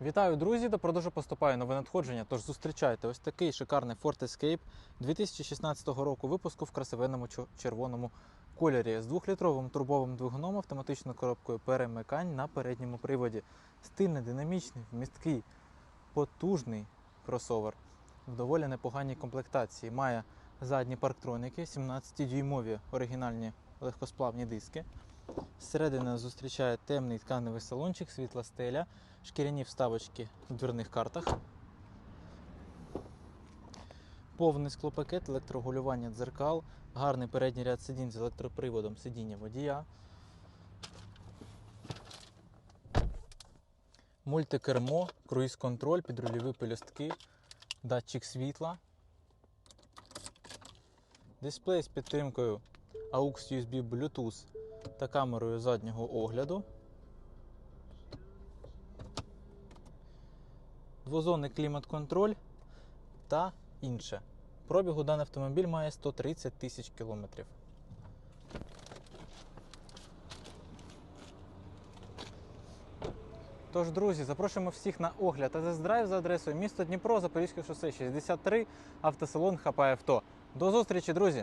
Вітаю, друзі! До продажу поступає нове надходження. Тож зустрічайте ось такий шикарний Ford Escape 2016 року випуску в красивенному червоному кольорі з двохлітровим турбовим двигуном, автоматичною коробкою перемикань на передньому приводі. Стильний, динамічний, вмісткий, потужний кросовер в доволі непоганій комплектації. Має задні парктроніки, 17-дюймові оригінальні легкосплавні диски. Зсередини зустрічає темний тканевий салончик, світла стеля, шкіряні вставочки в дверних картах. Повний склопакет, електрогулювання дзеркал, гарний передній ряд сидінь з електроприводом сидіння водія. Мультикермо, круїз-контроль, підрульові пелюстки, датчик світла. Дисплей з підтримкою AUX USB Bluetooth та камерою заднього огляду. Двозонний клімат-контроль та інше. Пробігу даний автомобіль має 130 тисяч кілометрів. Тож, друзі, запрошуємо всіх на огляд та тест-драйв за адресою місто Дніпро, Запорізьке шосе 63, автосалон ХП Авто. До зустрічі, друзі!